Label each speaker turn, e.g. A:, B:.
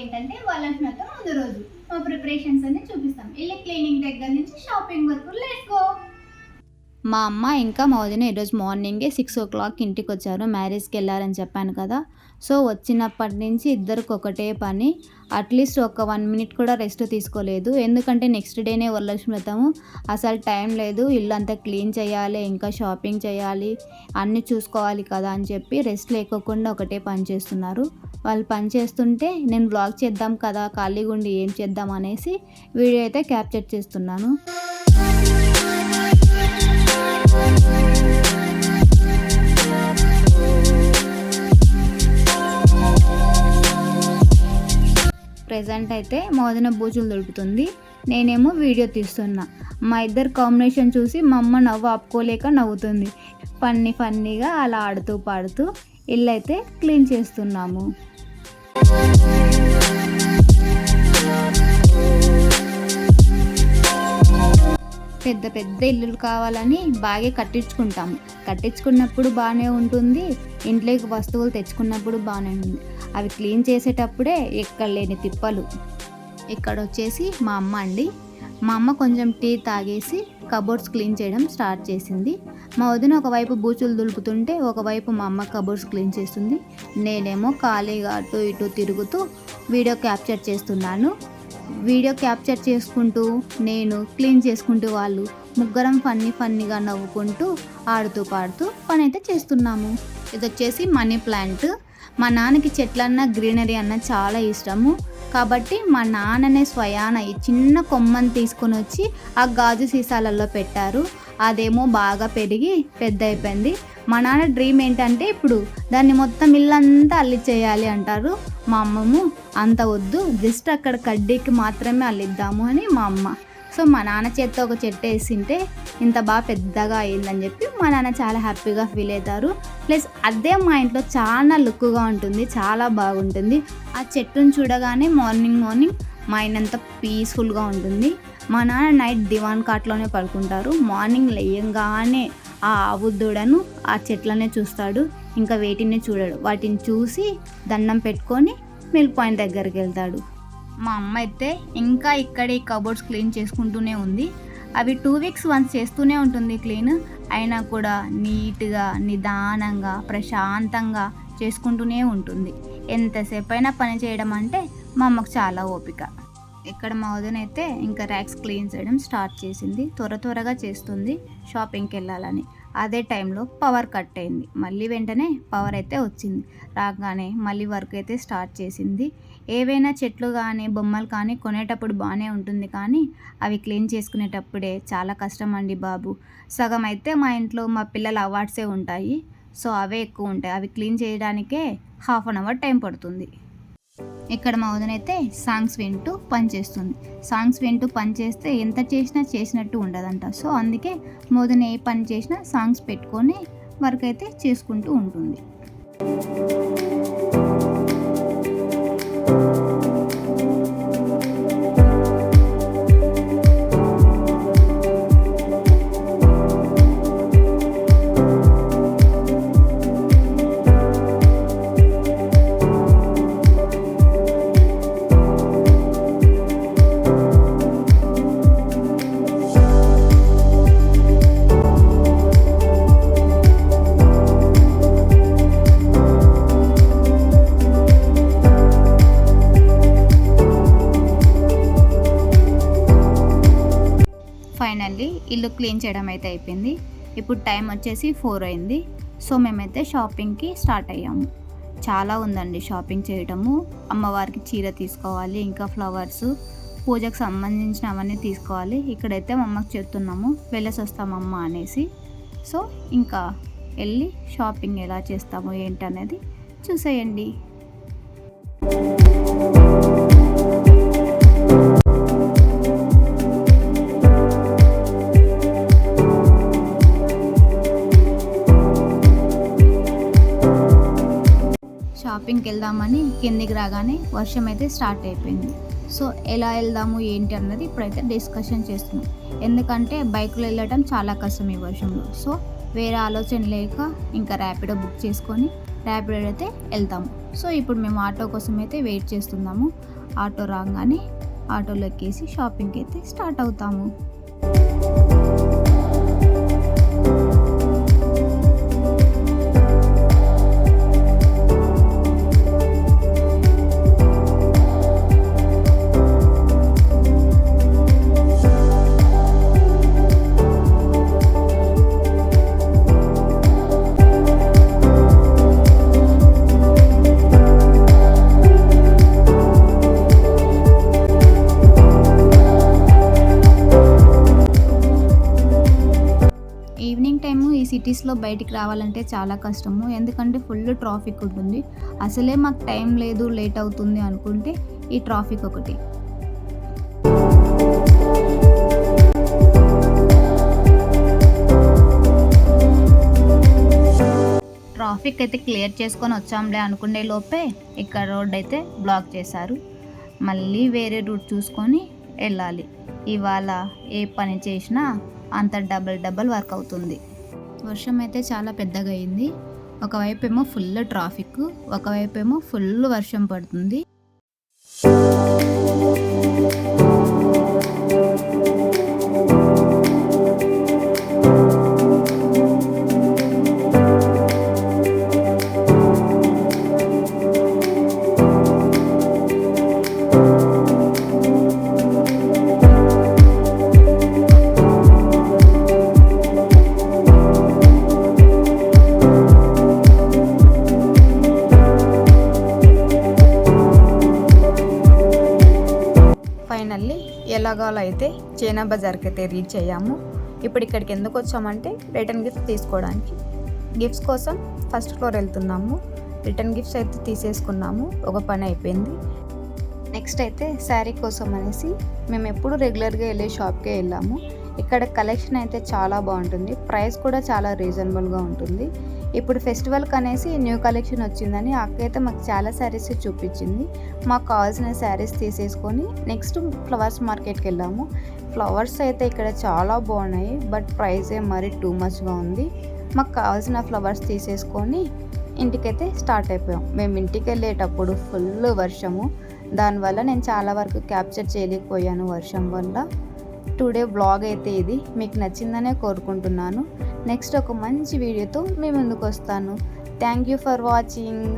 A: ఏంటంటే వరలక్ష్మి యొక్క ముందు రోజు మా ప్రిపరేషన్స్ అన్ని చూపిస్తాం. ఇల్లు క్లీనింగ్ దగ్గర నుంచి షాపింగ్ వరకు. లెట్స్ గో
B: మా అమ్మ ఇంకా మా వదిన ఈరోజు మార్నింగే సిక్స్ ఓ క్లాక్ ఇంటికి వచ్చారు మ్యారేజ్కి వెళ్ళారని చెప్పాను కదా. సో వచ్చినప్పటి నుంచి ఇద్దరికి ఒకటే పని. అట్లీస్ట్ ఒక వన్ మినిట్ కూడా రెస్ట్ తీసుకోలేదు. ఎందుకంటే నెక్స్ట్ డేనే వరలక్ష్మి వ్రతము అసలు టైం లేదు. ఇల్లు అంతా క్లీన్ చేయాలి ఇంకా షాపింగ్ చేయాలి అన్నీ చూసుకోవాలి కదా అని చెప్పి రెస్ట్ లేకోకుండా ఒకటే పని చేస్తున్నారు. వాళ్ళు పని చేస్తుంటే నేను బ్లాగ్ చేద్దాం కదా ఖాళీగా ఉండి ఏం చేద్దాం అనేసి వీడియో అయితే క్యాప్చర్ చేస్తున్నాను. ప్రజెంట్ అయితే మోదన భోజనం బూజులు దొరుకుతుంది. నేనేమో వీడియో తీస్తున్నా. మా ఇద్దరు కాంబినేషన్ చూసి మా అమ్మ నవ్వు ఆపుకోలేక నవ్వుతుంది. ఫన్నీ ఫన్నీగా అలా ఆడుతూ పాడుతూ ఇల్లు అయితే క్లీన్ చేస్తున్నాము. పెద్ద పెద్ద ఇల్లులు కావాలని బాగా కట్టించుకుంటాము. కట్టించుకున్నప్పుడు బాగానే ఉంటుంది. ఇంట్లోకి వస్తువులు తెచ్చుకున్నప్పుడు బాగానే ఉంటుంది. అవి క్లీన్ చేసేటప్పుడే ఎక్కడ లేని తిప్పలు. ఇక్కడ వచ్చేసి మా అమ్మ అండి. మా అమ్మ కొంచెం టీ తాగేసి కబోర్డ్స్ క్లీన్ చేయడం స్టార్ట్ చేసింది. మా వదిన ఒకవైపు బూచులు దులుపుతుంటే ఒకవైపు మా అమ్మ కబోర్డ్స్ క్లీన్ చేస్తుంది. నేనేమో ఖాళీగా అటు ఇటు తిరుగుతూ వీడియో క్యాప్చర్ చేస్తున్నాను. వీడియో క్యాప్చర్ చేసుకుంటూ నేను క్లీన్ చేసుకుంటూ వాళ్ళు ముగ్గురం ఫన్నీ ఫన్నీగా నవ్వుకుంటూ ఆడుతూ పాడుతూ పని అయితే చేస్తున్నాము. ఇది వచ్చేసి మనీ ప్లాంట్. మా నాన్నకి చెట్లన్నా గ్రీనరీ అన్న చాలా ఇష్టము. కాబట్టి మా నాన్ననే స్వయాన ఈ చిన్న కొమ్మని తీసుకొని వచ్చి ఆ గాజు సీసాలలో పెట్టారు. అదేమో బాగా పెరిగి పెద్ద అయిపోయింది. మా నాన్న డ్రీమ్ ఏంటంటే ఇప్పుడు దాన్ని మొత్తం ఇల్లంతా అల్లిచేయాలి అంటారు. మా అమ్మము అంత వద్దు జస్ట్ అక్కడ కడ్డీకి మాత్రమే అల్లిద్దాము అని మా అమ్మ. సో మా నాన్న చేత్తో ఒక చెట్టు వేసింటే ఇంత బాగా పెద్దగా అయిందని చెప్పి మా నాన్న చాలా హ్యాపీగా ఫీల్ అవుతారు. ప్లస్ అదే మా ఇంట్లో చాలా లుక్గా ఉంటుంది చాలా బాగుంటుంది. ఆ చెట్టును చూడగానే మార్నింగ్ మార్నింగ్ మైండ్ అంతా పీస్ఫుల్గా ఉంటుంది. మా నాన్న నైట్ దివాన్ కాట్లోనే పడుకుంటారు. మార్నింగ్ లేయంగానే ఆ ఆవు దూడను ఆ చెట్లనే చూస్తాడు. ఇంకా వేటిని చూడడు. వాటిని చూసి దండం పెట్టుకొని మిల్క్ పాయింట్ దగ్గరికి వెళ్తాడు. మా అమ్మ అయితే ఇంకా ఇక్కడ ఈ కబోర్డ్స్ క్లీన్ చేసుకుంటూనే ఉంది. అవి టూ వీక్స్ వన్స్ చేస్తూనే ఉంటుంది క్లీన్ అయినా కూడా నీట్గా నిదానంగా ప్రశాంతంగా చేసుకుంటూనే ఉంటుంది. ఎంతసేపు అయినా పని చేయడం అంటే మా అమ్మకు చాలా ఓపిక. ఇక్కడ మా వదిన ఇంకా ర్యాక్స్ క్లీన్ చేయడం స్టార్ట్ చేసింది. త్వర త్వరగా చేస్తుంది షాపింగ్కి వెళ్ళాలని. అదే టైంలో పవర్ కట్ అయింది. మళ్ళీ వెంటనే పవర్ అయితే వచ్చింది. రాగానే మళ్ళీ వర్క్ అయితే స్టార్ట్ చేసింది. ఏవైనా చెట్లు కానీ బొమ్మలు కానీ కొనేటప్పుడు బాగానే ఉంటుంది కానీ అవి క్లీన్ చేసుకునేటప్పుడే చాలా కష్టం అండి బాబు. సగం అయితే మా ఇంట్లో మా పిల్లల అవార్డ్సే ఉంటాయి. సో అవే ఎక్కువ ఉంటాయి. అవి క్లీన్ చేయడానికే హాఫ్ అన్ అవర్ టైం పడుతుంది. ఇక్కడ మా వదిన అయితే సాంగ్స్ వింటూ పనిచేస్తుంది సాంగ్స్ వింటూ పనిచేస్తే ఎంత చేసినా చేసినట్టు ఉండదంట. సో అందుకే మోదన ఏ పని చేసినా సాంగ్స్ పెట్టుకొని వర్క్ అయితే చేసుకుంటూ ఉంటుంది. ఫైనల్లీ ఇల్లు క్లీన్ చేయడం అయితే అయిపోయింది. ఇప్పుడు టైం వచ్చేసి ఫోర్ అయింది. సో మేమైతే షాపింగ్కి స్టార్ట్ అయ్యాము. చాలా ఉందండి షాపింగ్ చేయడము అమ్మవారికి చీర తీసుకోవాలి ఇంకా ఫ్లవర్స్ పూజకు సంబంధించిన అవన్నీ తీసుకోవాలి. ఇక్కడైతే మా అమ్మకి చెప్తున్నాము వెళ్ళేసి వస్తామమ్మ అనేసి. సో ఇంకా వెళ్ళి షాపింగ్ ఎలా చేస్తాము ఏంటనేది చూసేయండి. షాపింగ్కి వెళ్దామని కిందికి రాగానే వర్షం అయితే స్టార్ట్ అయిపోయింది. సో ఎలా వెళ్దాము ఏంటి అన్నది ఇప్పుడైతే డిస్కషన్ చేస్తున్నాం. ఎందుకంటే బైక్లో వెళ్ళటం చాలా కష్టం ఈ వర్షంలో. సో వేరే ఆలోచన లేక ఇంకా ర్యాపిడో బుక్ చేసుకొని ర్యాపిడో అయితే వెళ్తాము సో ఇప్పుడు మేము ఆటో కోసం అయితే వెయిట్ చేస్తున్నాము. ఆటో రాగానే ఆటోలో ఎక్కేసి షాపింగ్కి అయితే స్టార్ట్ అవుతాము. సిటీస్లో బయటికి రావాలంటే చాలా కష్టము. ఎందుకంటే ఫుల్ ట్రాఫిక్ ఉంటుంది. అసలే మాకు టైం లేదు లేట్ అవుతుంది అనుకుంటే ఈ ట్రాఫిక్ ఒకటి. ట్రాఫిక్ అయితే క్లియర్ చేసుకొని వచ్చాంలే అనుకునే లోపే ఇక్కడ రోడ్ అయితే బ్లాక్ చేశారు. మళ్ళీ వేరే రూట్ చూసుకొని వెళ్ళాలి. ఇవాళ ఏ పని చేసినా అంత డబల్ డబల్ వర్క్ అవుతుంది. వర్షం అయితే చాలా పెద్దగా అయింది ఒకవైపు ఏమో ఫుల్ ట్రాఫిక్ ఒకవైపు ఏమో ఫుల్ వర్షం పడుతుంది. భాగాలు అయితే చైనా బజార్కి అయితే రీచ్ అయ్యాము. ఇప్పుడు ఇక్కడికి ఎందుకు వచ్చామంటే రిటర్న్ గిఫ్ట్ తీసుకోవడానికి. గిఫ్ట్స్ కోసం ఫస్ట్ ఫ్లోర్ వెళ్తున్నాము. రిటర్న్ గిఫ్ట్స్ అయితే తీసేసుకున్నాము. ఒక పని అయిపోయింది. నెక్స్ట్ అయితే శారీ కోసం అనేసి మేము ఎప్పుడు రెగ్యులర్గా వెళ్ళే షాప్కే వెళ్ళాము. ఇక్కడ కలెక్షన్ అయితే చాలా బాగుంటుంది. ప్రైస్ కూడా చాలా రీజనబుల్గా ఉంటుంది. ఇప్పుడు ఫెస్టివల్కి అనేసి న్యూ కలెక్షన్ వచ్చిందని ఆ అక్క అయితే మాకు చాలా శారీస్ చూపించింది. మాకు కావాల్సిన శారీస్ తీసేసుకొని నెక్స్ట్ ఫ్లవర్స్ మార్కెట్కి వెళ్ళాము. ఫ్లవర్స్ అయితే ఇక్కడ చాలా బాగున్నాయి. బట్ ప్రైస్ ఏ మరీ టూ మచ్గా ఉంది. మాకు కావాల్సిన ఫ్లవర్స్ తీసేసుకొని ఇంటికైతే స్టార్ట్ అయిపోయాం. మేము ఇంటికి వెళ్ళేటప్పుడు ఫుల్ వర్షము. దానివల్ల నేను చాలా వరకు క్యాప్చర్ చేయలేకపోయాను వర్షం వల్ల. టుడే బ్లాగ్ అయితే ఇది. మీకు నచ్చిందనే కోరుకుంటున్నాను. నెక్స్ట్ ఒక మంచి వీడియోతో మీ ముందుకు వస్తాను. Thank you for watching